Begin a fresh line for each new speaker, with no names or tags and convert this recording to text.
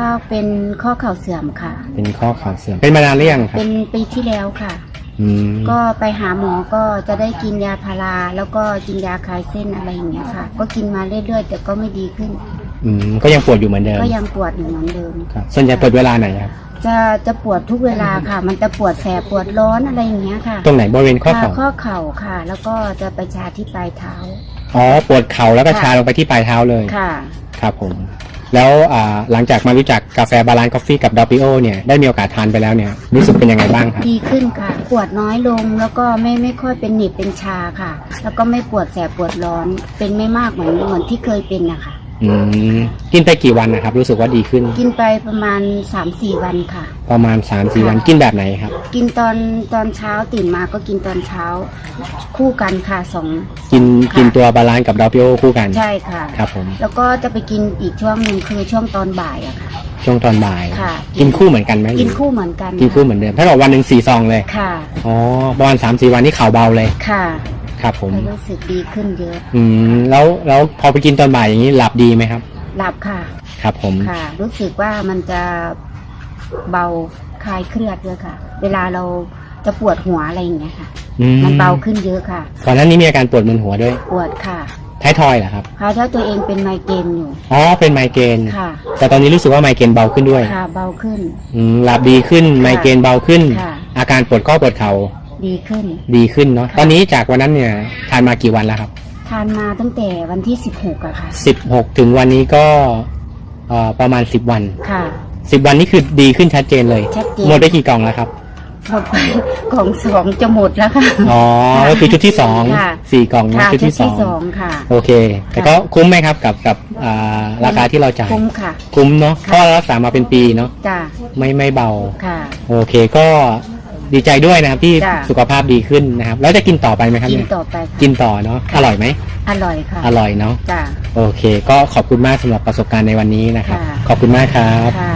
ก็เป็นข้อเข่าเสื่อมค่ะ
เป็นข้อเข่าเสื่อมเป็นมานานหรือยังครับ
เป็นปีที่แล้วค่ะ
อืม
ก็ไปหาหมอก็จะได้กินยาพาราแล้วก็กินยาคลายเส้นอะไรอย่างเงี้ยค่ะ ก็กินมาเรื่อยๆแต่ก็ไม่ดีขึ้น
อืมก็ยังปวดอยู่เหมือนเดิม
ก็ยังปวดอยู่เหมือนเดิม
ครับส่วนใหญ่ปวดเวลาไหนครับ
จะจะปวดทุกเวลาค่ะ มันจะปวดแสบปวดร้อนอะไรอย่างเงี้ยค่ะ
ตรงไหนบริเวณข้อ
ค่ะ
เข่า
ข้อเข่าค่ะ แล้วก็จะไปชาที่ปลายเท้า
อ๋อปวดเข่าแล้วก็
ค่ะ
ชาลงไปที่ปลายเท้าเลย
ค่ะ
ครับผม แล้วหลังจากมารู้จักกาแฟบาลานซ์กาแฟกับดอปิโอเนี่ยได้มีโอกาสทานไปแล้วเนี่ยรู้สึกเป็นยังไงบ้างครับ
ดีขึ้นค่ะปวดน้อยลงแล้วก็ไม่ไม่ค่อยเป็นหนีบเป็นชาค่ะ แล้วก็ไม่ปวดแสบปวดร้อนเป็นไม่มากเหมือนเหมือนที่เคยเป็นนะคะ
อืมกินไปกี่วันนะครับ รู้สึกว่าดีขึ้น
กินไปประมาณ3-4วันค่ะ
ประมาณ3าสี่วันกินแบบไหนครับ
กินตอนตอนเช้าตื่นมาก็กินตอนเช้า คู่กันค่ะสอง
กิน
ค่ะ
กินตัวบาลานซ์กับดอปิโอคู่กัน
ใช่ค่ะ
ครับผม
แล้วก็จะไปกินอีกช่วงหนึ่งคือช่วงตอนบ่ายอะค่ะ
ช่วงตอนบ่าย
ค่ะ
กินคู่เหมือนกันไหม
กินคู่เหมือนกัน
กินคู่เหมือนเดิม ถ้าบอกวันหนึ่งสี่ซองเลย
ค่ะ
อ๋อ ประมาณสามสี่วันนี่ข่าวเบาเลย
ค่ะ
ครับผม
ก็รู้สึกดีขึ้นเยอะ
อืมแล้วแล้วพอไปกินตอนบ่ายอย่างนี้หลับดีไหมครับ
หลับค่ะ
ครับ ผม
ค่ะ รู้สึกว่ามันจะเบาคลายเครียดด้วยค่ะ เวลาเราจะปวดหัวอะไรอย่างเงี้ยค่ะ
อื
มันเบาขึ้นเยอะค่ะ
ก่อนหน้านี้มีอาการปวดมึนหัวด้วย
ปวดค่ะ
ท้ายทอยเหรอครับ
ค่ะถ้าตัวเองเป็นไมเกรนอยู่
อ๋อเป็นไมเกรน
ค่ะ
แต่ตอนนี้รู้สึกว่าไมเกรนเบาขึ้นด้วย
ค่ะเบาขึ้น
อืมหลับดีขึ้นไมเกรนเบาขึ้น
ค่ะ
อาการปวดข้อปวดเข่า
ดีขึ้น
ดีขึ้นเนาะ
ค่ะ
ตอนนี้จากวันนั้นเนี่ยทานมากี่วันแล้วครับ
ทานมาตั้งแต่วันที่สิบหกอะค่ะ
สิบหกถึงวันนี้ก็เอ่อประมาณสิบวัน
ค่ะ
สิบวันนี้คือดีขึ้นชัดเจนเลย
ชัดเจน
หมดไปกี่กล่องแล้วครับ
หมดไปของสองจะหมดแล้วค่ะ
อ๋อก็คือชุดที่สอง
ค่ะ
สี่กล่องนะ
ค่ะ
ชุด
ชุด
ที่สอ
ที่
ง
สองค่ะ
โอเคแต่ก็คุ้มไหมครับกับกับอ่าราคาที่เราจ่าย
คุ้มค่ะ
คุ้มเนาะ
ค่ะ
เพราะเรารักษามาเป็นปีเนาะ
จ้า
ไม่ไม่เบา
ค่ะ
โอเคก็ ดีใจด้วยนะครับที่
จ้ะ
สุขภาพดีขึ้นนะครับ แล้วจะกินต่อไปไหมครับ
กิน
เนี่ย
ต่อไปค่ะ
กินต่อเนาะอร่อยไหม
อร่อยค่ะ
อร่อยเนาะ
จ้า
โอเค ก็ขอบคุณมากสำหรับประสบการณ์ในวันนี้นะครับ
ค่ะ
ขอบคุณมากครับ
ค่ะ